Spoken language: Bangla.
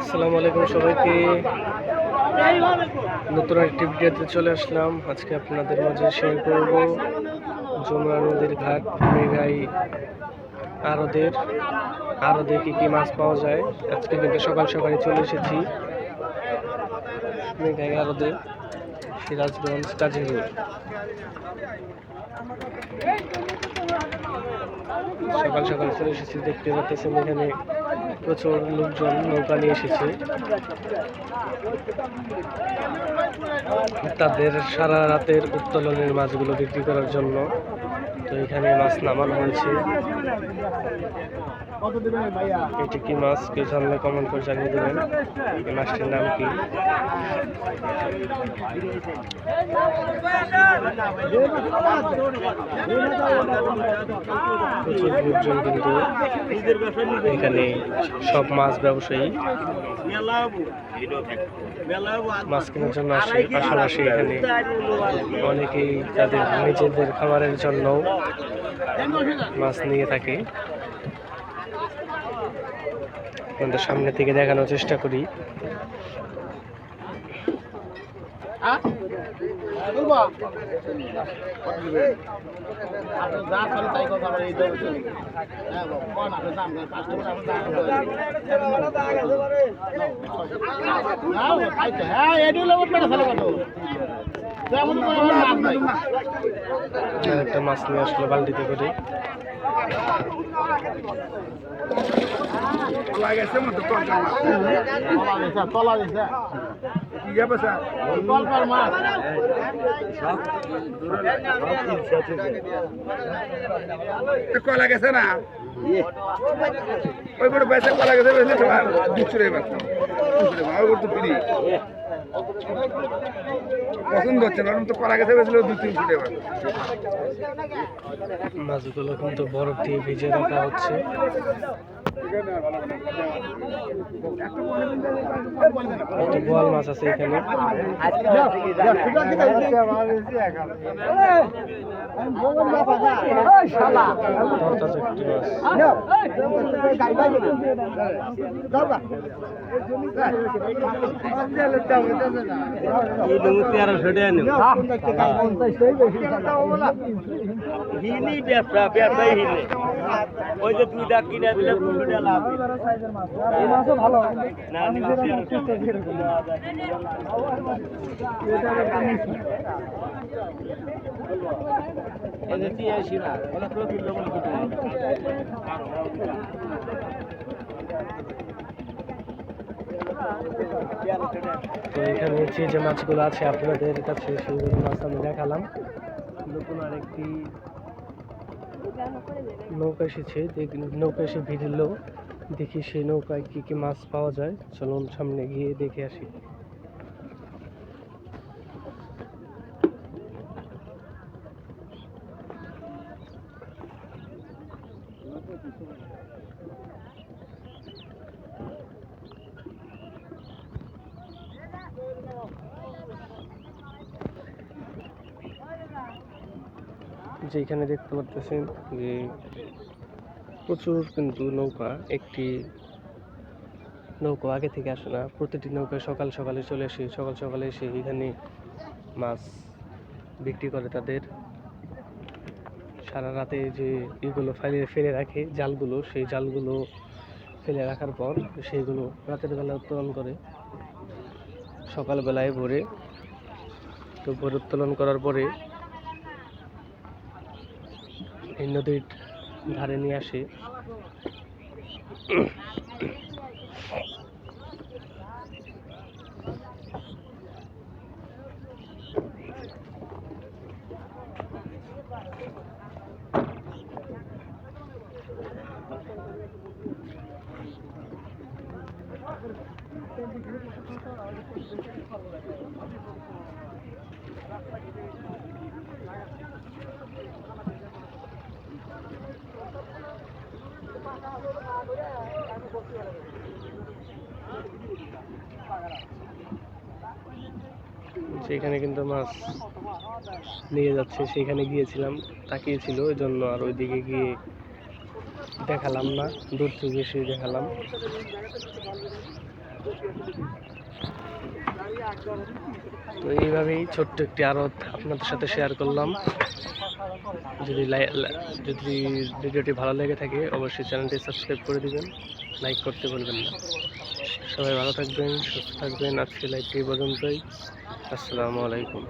আসসালামু আলাইকুম সবাইকে। নতুন একটি ভিডিওতে চলে আসলাম। আজকে আপনাদের মাঝে শেয়ার করব যমুনা নদীর ঘাট, মেঘাই আরদের। আরদে কি কি মাছ পাওয়া যায়? আজকে কিন্তু সকাল সকালে চলে এসেছি। মেঘাই আরদে। সিরাজগঞ্জ কাজিরুল সকাল সকাল চলে এসেছি, দেখতে পাচ্ছেন এখানে প্রচুর লোকজন নৌকা নিয়ে এসেছে। তাদের সারা রাতের উত্তোলনের মাছগুলো বিক্রি করার জন্য। তো এখানে মাছ নামানো হয়েছে। এটি কি মাছ? কেউ জানলে কমেন্ট করে জানিয়ে দেবেন। এই মাছটির নাম কি? লোকজন কিন্তু এখানে সব মাছ ব্যবসায়ী মাছ কেনার জন্য আসে। পাশাপাশি এখানে অনেকেই তাদের নিজেদের খাবারের জন্য মাছ নিয়ে থাকে। আপনাদের সামনে থেকে দেখানোর চেষ্টা করি। আর একটা মাছ নিয়ে আসলো, বালতিতে করে। তলা মাছ কলা গেছে না? ওই বড় পয়সা কলা গেছে দুশো এবার ওই তো ফ্রি পছন্দ হচ্ছে না তো কলা গেছে বেশি দু, তিন ফুটে মাছগুলো কিন্তু বরফ দিয়ে ভিজে রাখা হচ্ছে। বোয়াল মাছ আছে এখানে। হিলি ব্যবসা ব্যবসায়ী হিলে। ওই যে দুইটা কিনে দিলে দুইটা লাভ না তো এখানে যে যে মাছগুলো আছে আপনাদের কাছে সেইগুলো মাছ আমি দেখালাম। নতুন আরেকটি নৌকা এসেছে নৌকা এসে ভিড়লো দেখি সেই নৌকায় কি কি মাছ পাওয়া যায়। চলুন সামনে গিয়ে দেখে আসি। যেখানে দেখতে পারতেছেন যে প্রচুর কিন্তু নৌকা, একটি নৌকা আগে থেকে আসে না। প্রতিটি নৌকা সকাল সকালে চলে আসে, সকাল সকালে এসে এখানে মাছ বিক্রি করে তাদের। সারা রাতে যে ইগুলো ফেলে ফেলে রাখে জালগুলো, সেই জালগুলো ফেলে রাখার পর সেইগুলো রাতের বেলা উত্তোলন করে। সকালবেলায় ভোরে তো ভোরে উত্তোলন করার পরে এই নদীর ধারে নিয়ে আসে। সেখানে কিন্তু মাছ নিয়ে যাচ্ছে, সেখানে গিয়েছিলাম, তাকিয়েছিল ওই জন্য আর ওইদিকে গিয়ে দেখালাম না, দূর থেকে এসে দেখালাম। তো এইভাবেই ছোট্ট একটি আড়ত আপনাদের সাথে শেয়ার করলাম। যদি যদি ভিডিওটি ভালো লেগে থাকে, অবশ্যই চ্যানেলটি সাবস্ক্রাইব করে দিবেন। লাইক করতে বলবেন না। সবাই ভালো থাকবেন, সুস্থ থাকবেন। আজকে লাইভটি পর্যন্তই। আসসালামু আলাইকুম।